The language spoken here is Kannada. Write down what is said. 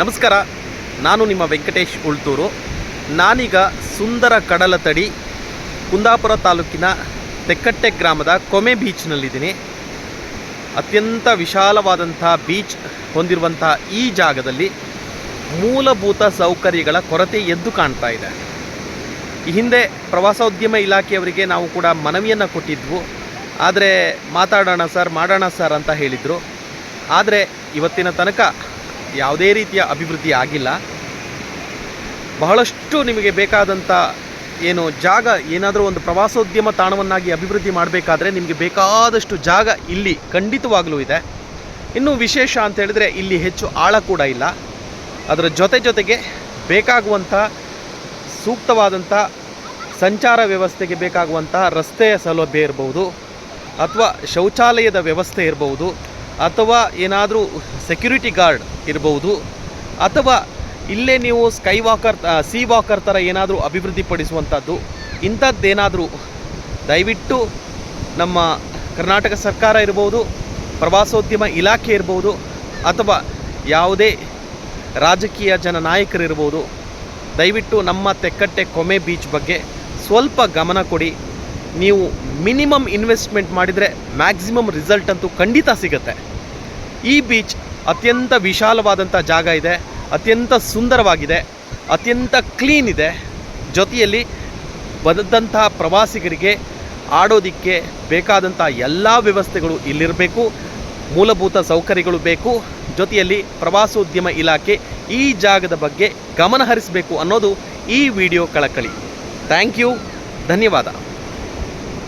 ನಮಸ್ಕಾರ. ನಾನು ನಿಮ್ಮ ವೆಂಕಟೇಶ್ ಉಳ್ತೂರು. ನಾನೀಗ ಸುಂದರ ಕಡಲ ತಡಿ ಕುಂದಾಪುರ ತಾಲೂಕಿನ ತೆಕ್ಕಟ್ಟೆ ಗ್ರಾಮದ ಕೊಮೆ ಬೀಚ್ನಲ್ಲಿದ್ದೀನಿ. ಅತ್ಯಂತ ವಿಶಾಲವಾದಂಥ ಬೀಚ್ ಹೊಂದಿರುವಂಥ ಈ ಜಾಗದಲ್ಲಿ ಮೂಲಭೂತ ಸೌಕರ್ಯಗಳ ಕೊರತೆ ಎದ್ದು ಕಾಣ್ತಾ ಇದೆ. ಈ ಹಿಂದೆ ಪ್ರವಾಸೋದ್ಯಮ ಇಲಾಖೆಯವರಿಗೆ ನಾವು ಕೂಡ ಮನವಿಯನ್ನು ಕೊಟ್ಟಿದ್ವು. ಆದರೆ ಮಾತಾಡೋಣ ಸರ್, ಮಾಡೋಣ ಸರ್ ಅಂತ ಹೇಳಿದರು. ಆದರೆ ಇವತ್ತಿನ ತನಕ ಯಾವುದೇ ರೀತಿಯ ಅಭಿವೃದ್ಧಿ ಆಗಿಲ್ಲ. ಬಹಳಷ್ಟು ನಿಮಗೆ ಬೇಕಾದಂಥ ಏನು ಜಾಗ, ಏನಾದರೂ ಒಂದು ಪ್ರವಾಸೋದ್ಯಮ ತಾಣವನ್ನಾಗಿ ಅಭಿವೃದ್ಧಿ ಮಾಡಬೇಕಾದ್ರೆ ನಿಮಗೆ ಬೇಕಾದಷ್ಟು ಜಾಗ ಇಲ್ಲಿ ಖಂಡಿತವಾಗಲೂ ಇದೆ. ಇನ್ನೂ ವಿಶೇಷ ಅಂತ ಹೇಳಿದ್ರೆ ಇಲ್ಲಿ ಹೆಚ್ಚು ಆಳ ಕೂಡ ಇಲ್ಲ. ಅದರ ಜೊತೆ ಜೊತೆಗೆ ಬೇಕಾಗುವಂಥ ಸೂಕ್ತವಾದಂಥ ಸಂಚಾರ ವ್ಯವಸ್ಥೆಗೆ ಬೇಕಾಗುವಂಥ ರಸ್ತೆಯ ಸೌಲಭ್ಯ ಇರಬಹುದು ಅಥವಾ ಶೌಚಾಲಯದ ವ್ಯವಸ್ಥೆ ಇರಬಹುದು ಅಥವಾ ಏನಾದರೂ ಸೆಕ್ಯೂರಿಟಿ ಗಾರ್ಡ್ ಇರಬಹುದು ಅಥವಾ ಇಲ್ಲೇ ನೀವು ಸ್ಕೈ ವಾಕರ್ ಸಿ ವಾಕರ್ ಥರ ಏನಾದರೂ ಅಭಿವೃದ್ಧಿಪಡಿಸುವಂಥದ್ದು ಇಂಥದ್ದೇನಾದರೂ ದಯವಿಟ್ಟು ನಮ್ಮ ಕರ್ನಾಟಕ ಸರ್ಕಾರ ಇರ್ಬೋದು, ಪ್ರವಾಸೋದ್ಯಮ ಇಲಾಖೆ ಇರ್ಬೋದು, ಅಥವಾ ಯಾವುದೇ ರಾಜಕೀಯ ಜನ ನಾಯಕರಿರ್ಬೋದು, ದಯವಿಟ್ಟು ನಮ್ಮ ತೆಕ್ಕಟ್ಟೆ ಕೊಮೆ ಬೀಚ್ ಬಗ್ಗೆ ಸ್ವಲ್ಪ ಗಮನ ಕೊಡಿ. ನೀವು ಮಿನಿಮಮ್ ಇನ್ವೆಸ್ಟ್ಮೆಂಟ್ ಮಾಡಿದರೆ ಮ್ಯಾಕ್ಸಿಮಮ್ ರಿಸಲ್ಟ್ ಅಂತೂ ಖಂಡಿತ ಸಿಗುತ್ತೆ. ಈ ಬೀಚ್ ಅತ್ಯಂತ ವಿಶಾಲವಾದಂಥ ಜಾಗ ಇದೆ, ಅತ್ಯಂತ ಸುಂದರವಾಗಿದೆ, ಅತ್ಯಂತ ಕ್ಲೀನ್ ಇದೆ. ಜೊತೆಯಲ್ಲಿ ಬಂದಂಥ ಪ್ರವಾಸಿಗರಿಗೆ ಆಡೋದಕ್ಕೆ ಬೇಕಾದಂಥ ಎಲ್ಲ ವ್ಯವಸ್ಥೆಗಳು ಇಲ್ಲಿರಬೇಕು, ಮೂಲಭೂತ ಸೌಕರ್ಯಗಳು ಬೇಕು. ಜೊತೆಯಲ್ಲಿ ಪ್ರವಾಸೋದ್ಯಮ ಇಲಾಖೆ ಈ ಜಾಗದ ಬಗ್ಗೆ ಗಮನ ಹರಿಸಬೇಕು ಅನ್ನೋದು ಈ ವಿಡಿಯೋ ಕಳಕಳಿ. ಥ್ಯಾಂಕ್ ಯು, ಧನ್ಯವಾದ.